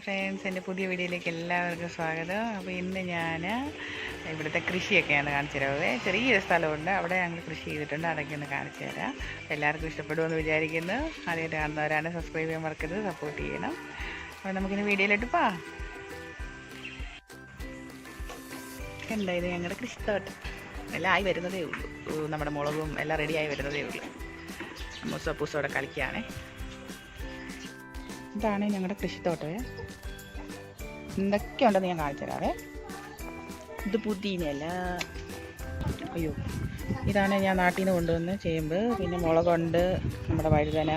Friends എന്റെ പുതിയ വീഡിയോയിലേക്ക് എല്ലാവർക്കും സ്വാഗതം. അപ്പോൾ ഇന്ന് ഞാൻ ഇവിടുത്തെ കൃഷിയൊക്കെയാണ് കാണിച്ചു തരാവേ ചെറിയൊരു സ്ഥലമുണ്ട്. അവിടെ ഞങ്ങൾ കൃഷി ചെയ്തിട്ടുണ്ട്. അതൊക്കെ ഒന്ന് കാണിച്ചു തരാം. എല്ലാവർക്കും ഇഷ്ടപ്പെടുമെന്ന് വിചാരിക്കുന്നു. ആദ്യമായിട്ട് കാണുന്നവരാണ് സബ്സ്ക്രൈബ് ചെയ്യാൻ മറക്കരുത് സപ്പോർട്ട് ചെയ്യണം. അപ്പോൾ നമുക്കിനി വീഡിയോയിലിട്ട് പാ എന്താ ഇത് ഞങ്ങളുടെ കൃഷിത്തോട്ടം? എല്ലാം ആയി വരുന്നതേ ഉള്ളൂ. നമ്മുടെ മുളകും എല്ലാം റെഡിയായി വരുന്നതേ ഉള്ളൂ. മൂസപ്പൂസോടെ കളിക്കുകയാണേ. ഇതാണ് ഞങ്ങളുടെ കൃഷിത്തോട്ടമേ എന്തൊക്കെയുണ്ടെന്ന് ഞാൻ കാണിച്ചു തരാവേ. ഇത് പുതിനയല്ല അയ്യോ. ഇതാണ് ഞാൻ നാട്ടിൽ നിന്ന് കൊണ്ടുവന്ന് ചേമ്പ്. പിന്നെ മുളകുണ്ട് നമ്മുടെ വഴുതന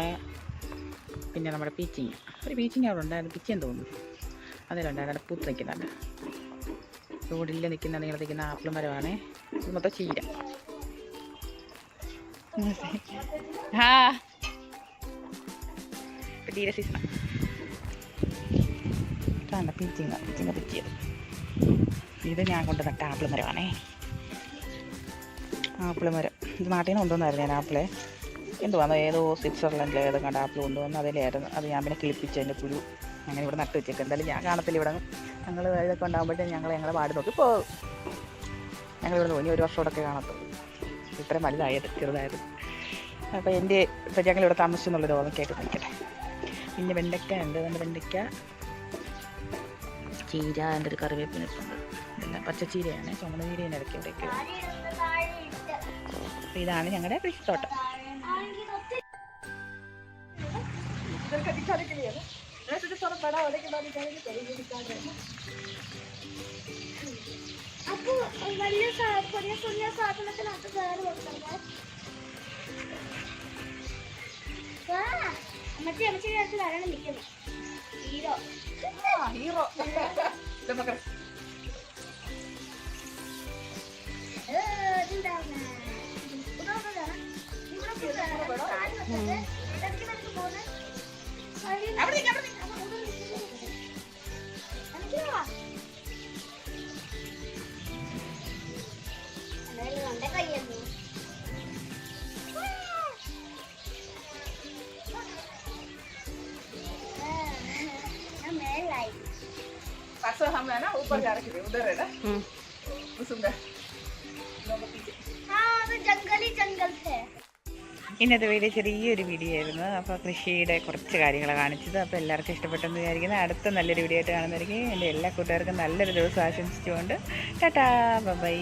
പിന്നെ നമ്മുടെ പീച്ചിങ് ഒരു പീച്ചിങ് അവിടെ ഉണ്ടായിരുന്നു. പിച്ചെന്ന് തോന്നുന്നു. അതിലുണ്ടായിരുന്നു പൂത്ത് നിൽക്കുന്നുണ്ട്. റോഡിൽ നിൽക്കുന്ന നിങ്ങൾ നിൽക്കുന്ന ആപ്പിൾ മരമാണ് ഇത് മൊത്തം ചീര. ഹാ തീരെ സീസണാണ് ഇതാണ് പിച്ചിങ്ങ പിച്ചിങ്ങ പിച്ചിയത് ഇത് ഞാൻ കൊണ്ട് നട്ട ആപ്പിൾ മരമാണേ. ആപ്പിൾ മരം. ഇത് നാട്ടിൽ നിന്ന് കൊണ്ടുവന്നായിരുന്നു ഞാൻ ആപ്പിളെ. എന്തുവാന്നോ ഏതോ സ്വിറ്റ്സർലൻഡിലെ ഏതോ കണ്ട ആപ്പിൾ കൊണ്ടുവന്ന് അതിലായിരുന്നു. അത് ഞാൻ പിന്നെ കിളിപ്പിച്ചു അതിന്റെ പുഴു അങ്ങനെ ഇവിടെ നട്ട് വെച്ചേക്കും. എന്തായാലും ഞാൻ കാണത്തില്ല ഇവിടെ. ഞങ്ങൾ ഇതൊക്കെ ഉണ്ടാകുമ്പോഴത്തേക്കും ഞങ്ങൾ ഞങ്ങളെ പാട് നോക്കി പോകും. ഞങ്ങൾ ഇവിടെ തോന്നി ഒരു വർഷമോടൊക്കെ കാണത്തുള്ളൂ. ഇത്രയും വലുതായത് ചെറുതായത്. അപ്പോൾ എന്റെ ഇപ്പം ഞങ്ങൾ ഇവിടെ താമസിച്ചു എന്നുള്ളൊരു ഓർമ്മ കേട്ട് നിൽക്കട്ടെ. പിന്നെ വെണ്ടയ്ക്ക ഉണ്ട്. നമ്മുടെ വെണ്ടയ്ക്ക ചീര എന്റെ ഒരു കറിവേപ്പിന് ഇട്ടുണ്ട് ഇതെല്ലാം പച്ചച്ചീരയാണ് ചുമന്ന ചീരയാണ് ഇടയ്ക്ക് ഇടയ്ക്ക് അപ്പോൾ ഇതാണ് ഞങ്ങളുടെ കൃഷിത്തോട്ടം അപ്പൊ വലിയ സാ- ചെറിയ ചെറിയ സാധനത്തിനകത്ത് വേറെ വെക്കണം അമ്മച്ചി അമ്മച്ചി നേരത്തെ വരണം നിൽക്കുന്നു ऊपर जा रखे थे उधर है ना उसमें ഇന്നത്തെ വീഡിയോ ചെറിയൊരു വീഡിയോ ആയിരുന്നു. അപ്പോൾ കൃഷിയുടെ കുറച്ച് കാര്യങ്ങൾ കാണിച്ചത്. അപ്പോൾ എല്ലാവർക്കും ഇഷ്ടപ്പെട്ടെന്ന് വിചാരിക്കുന്നത് അടുത്ത നല്ലൊരു വീഡിയോ ആയിട്ട് കാണുന്നതായിരിക്കും. എന്റെ എല്ലാ കൂട്ടുകാർക്കും നല്ലൊരു ദിവസം ആശംസിച്ചുകൊണ്ട്. ടാറ്റാ. ബൈ.